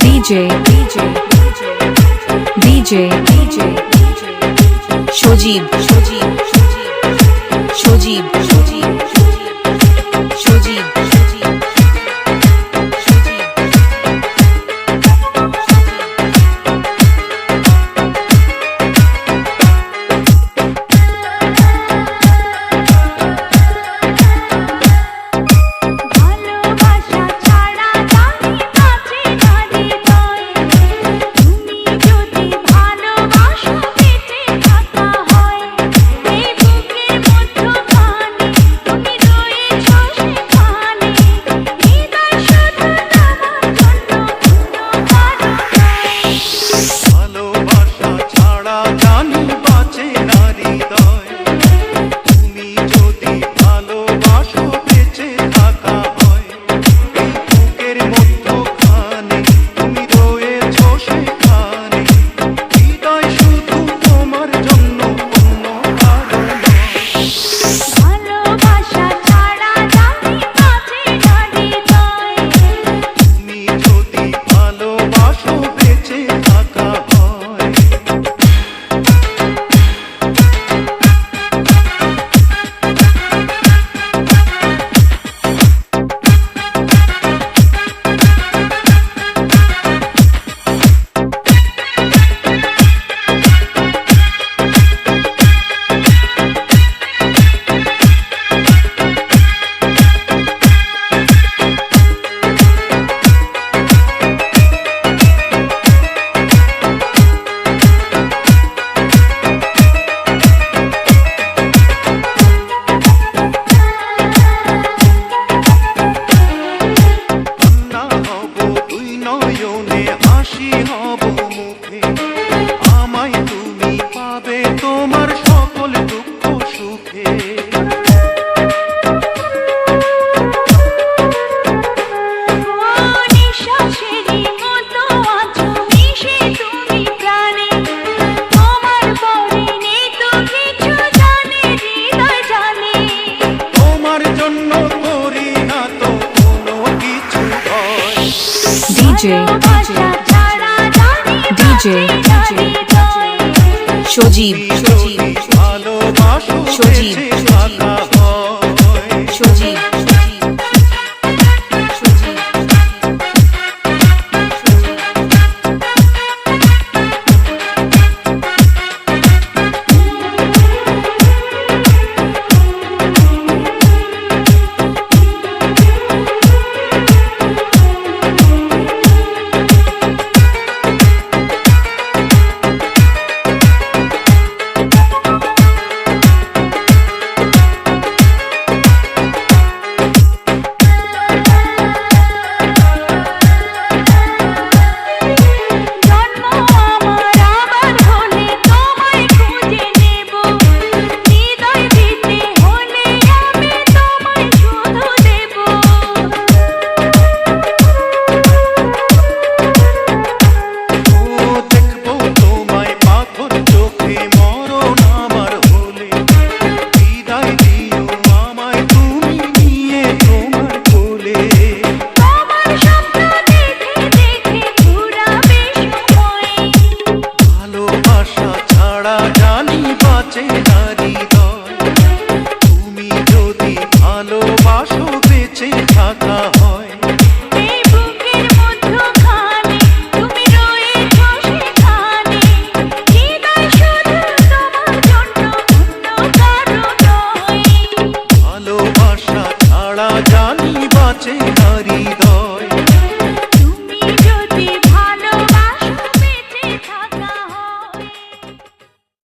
DJ DJ DJ DJ Shojib Shojib Shojib Shojib চোখে DJ DJ Shojib Shojib 手机。নাচে নারী